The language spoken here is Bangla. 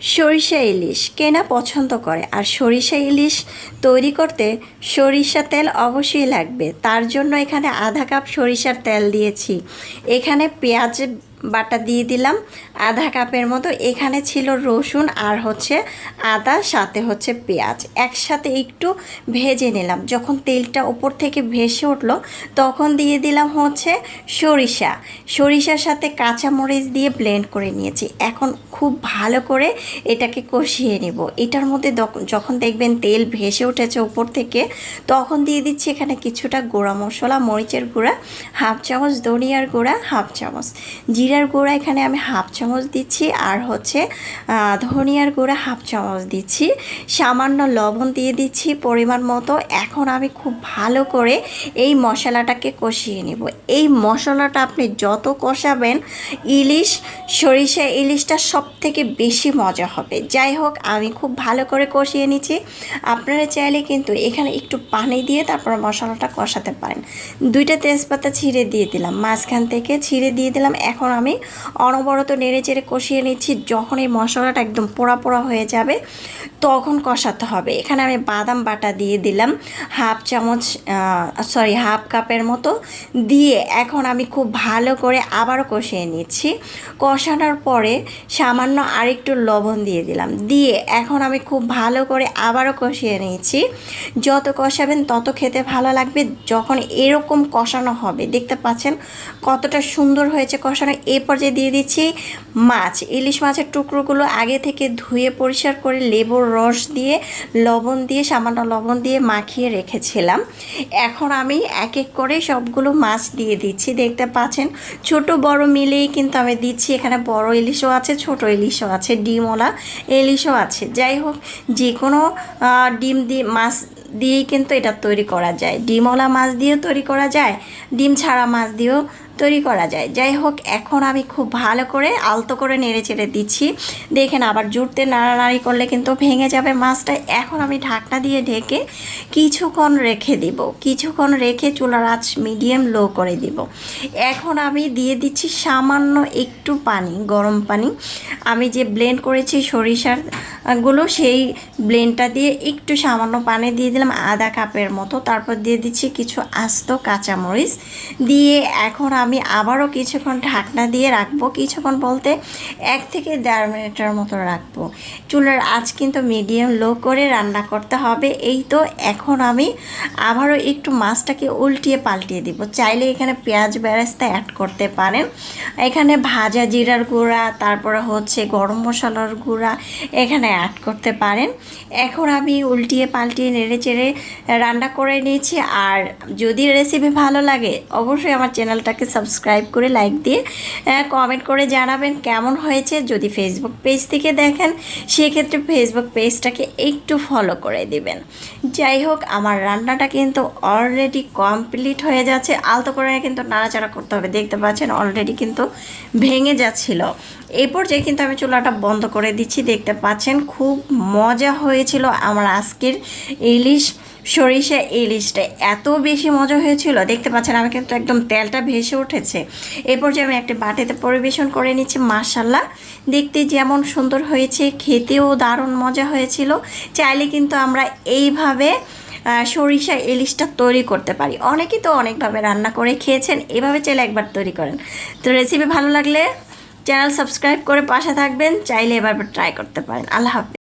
সরিষা ইলিশ কেনা পছন্দ করে, আর সরিষা ইলিশ তৈরি করতে সরিষা তেল অবশ্যই লাগবে। তার জন্য এখানে আধা কাপ সরিষার তেল দিয়েছি। এখানে পেঁয়াজ বাটা দিয়ে দিলাম। আধা কাপের মতো এখানে ছিল রসুন আর হচ্ছে আদা, সাথে হচ্ছে পেঁয়াজ। একসাথে একটু ভেজে নিলাম। যখন তেলটা ওপর থেকে ভেসে উঠল, তখন দিয়ে দিলাম হচ্ছে সরিষা। সরিষার সাথে কাঁচামরিচ দিয়ে ব্লেন্ড করে নিয়েছি। এখন খুব ভালো করে এটাকে কষিয়ে নেব। এটার মধ্যে যখন দেখবেন তেল ভেসে উঠেছে উপর থেকে, তখন দিয়ে দিচ্ছি এখানে কিছুটা গুঁড়া মশলা, মরিচের গুঁড়া, হাফ চামচ ধনিয়ার গুঁড়া, হাফ চামচ জিরার গুঁড়া এখানে আমি হাফ চামচ দিচ্ছি, আর হচ্ছে ধনিয়ার গুঁড়া হাফ চামচ দিচ্ছি। সামান্য লবণ দিয়ে দিচ্ছি পরিমাণ মতো। এখন আমি খুব ভালো করে এই মশলাটাকে কষিয়ে নেব। এই মশলাটা আপনি যত কষাবেন, ইলিশ, সরিষা ইলিশটা সব থেকে বেশি মজা হবে। যাই হোক, আমি খুব ভালো করে কষিয়ে নিচ্ছি। আপনারা চাইলে কিন্তু এখানে একটু পানি দিয়ে তারপর মশলাটা কষাতে পারেন। দুইটা তেজপাতা ছিঁড়ে দিয়ে দিলাম। মাঝখান থেকে ছিঁড়ে দিয়ে দিলাম। এখন আমি অনবরত নেড়ে চেড়ে কষিয়ে নিচ্ছি। যখন এই মশলাটা একদম পোড়া পোড়া হয়ে যাবে, তখন কষাতে হবে। এখানে আমি বাদাম বাটা দিয়ে দিলাম। হাফ চামচ সরি হাফ কাপের মতো দিয়ে এখন আমি খুব ভালো করে আবারও কষিয়ে নিচ্ছি। কষানোর পরে সামান্য আরেকটু লবণ দিয়ে দিলাম। দিয়ে এখন আমি খুব ভালো করে আবারও কষিয়ে নিয়েছি যত কষাবেন, তত খেতে ভালো লাগবে। যখন এরকম কষানো হবে, দেখতে পাচ্ছেন কতটা সুন্দর হয়েছে কষানো। এই পর্যায়ে দিয়ে দিচ্ছি মাছ। ইলিশ মাছের টুকরোগুলো আগে থেকে ধুয়ে পরিষ্কার করে লেবুর রস দিয়ে, লবণ দিয়ে, সামান্য লবণ দিয়ে মাখিয়ে রেখেছিলাম। এখন আমি এক এক করে সবগুলো মাছ দিয়ে দিচ্ছি। দেখতে পাচ্ছেন, ছোট বড় মিলেই কিন্তু আমি দিচ্ছি। এখানে বড় ইলিশও আছে, ছোট ইলিশও আছে, ডিমওয়ালা ইলিশও আছে। যাই হোক যে কোনো ডিম দিয়ে মাছ দিয়েই কিন্তু এটা তৈরি করা যায়। ডিমওয়ালা মাছ দিয়েও তৈরি করা যায়, ডিম ছাড়া মাছ দিয়েও তৈরি করা যায়। যাই হোক, এখন আমি খুব ভালো করে আলতো করে নেড়ে চেড়ে দিচ্ছি। দেখেন আবার জুড়তে নাড়ানাড়ি করলে কিন্তু ভেঙে যাবে মাছটা। এখন আমি ঢাকনা দিয়ে ঢেকে কিছুক্ষণ রেখে দিব। কিছুক্ষণ রেখে চুলার আঁচ মিডিয়াম লো করে দিব। এখন আমি দিয়ে দিচ্ছি সামান্য একটু পানি, গরম পানি। আমি যে ব্লেন্ড করেছি সরিষারগুলো, সেই ব্লেন্ডটা দিয়ে একটু সামান্য পানি দিয়ে দিলাম আধা কাপের মতো। তারপর দিয়ে দিচ্ছি কিছু আস্ত কাঁচামরিচ। দিয়ে এখন আমি আবারও কিছুক্ষণ ঢাকনা দিয়ে রাখব। কিছুক্ষণ বলতে এক থেকে দেড় মিনিটের মতো রাখব। চুলার আঁচ কিন্তু মিডিয়াম লো করে রান্না করতে হবে। এই তো এখন আমি আবারও একটু মাছটাকে উল্টিয়ে পাল্টিয়ে দিব। চাইলে এখানে পেঁয়াজ বেরেস্তা অ্যাড করতে পারেন। এখানে ভাজা জিরার গুঁড়া, তারপরে হচ্ছে গরম মশলার গুঁড়া এখানে অ্যাড করতে পারেন। এখন আমি উল্টিয়ে পাল্টিয়ে নেড়ে চেড়ে রান্না করে নিয়েছি। আর যদি রেসিপি ভালো লাগে, অবশ্যই আমার চ্যানেলটাকে সাবস্ক্রাইব করে লাইক দিয়ে কমেন্ট করে জানাবেন কেমন হয়েছে। যদি ফেসবুক পেজ থেকে দেখেন, সেক্ষেত্রে ফেসবুক পেজটাকে একটু ফলো করে দিবেন। যাই হোক, আমার রান্নাটা কিন্তু অলরেডি কমপ্লিট হয়ে যাচ্ছে। আলতো করে কিন্তু নাড়াচাড়া করতে হবে। দেখতে পাচ্ছেন অলরেডি কিন্তু ভেঙে যাচ্ছিল। এই পর্যায়ে কিন্তু আমি চুলাটা বন্ধ করে দিচ্ছি। দেখতে পাচ্ছেন, খুব মজা হয়েছিল আমার আজকের ইলিশ। সরিষা ইলিশটা এত বেশি মজা হয়েছিল। দেখতে পাচ্ছেন আমি কিন্তু একদম তেলটা ভেসে উঠেছে। এরপর যে আমি একটা বাটিতে পরিবেশন করে নিচ্ছি মাশাল্লাহ দেখতে যেমন সুন্দর হয়েছে, খেতেও দারুণ মজা হয়েছিল। চাইলে কিন্তু আমরা এইভাবে সরিষা ইলিশটা তৈরি করতে পারি। অনেকেই তো অনেকভাবে রান্না করে খেয়েছেন, এভাবে চাইলে একবার তৈরি করেন। তো রেসিপি ভালো লাগলে চ্যানেল সাবস্ক্রাইব করে পাশে থাকবেন, চাইলে এবার ট্রাই করতে পারেন। আল্লাহ হাফিজ।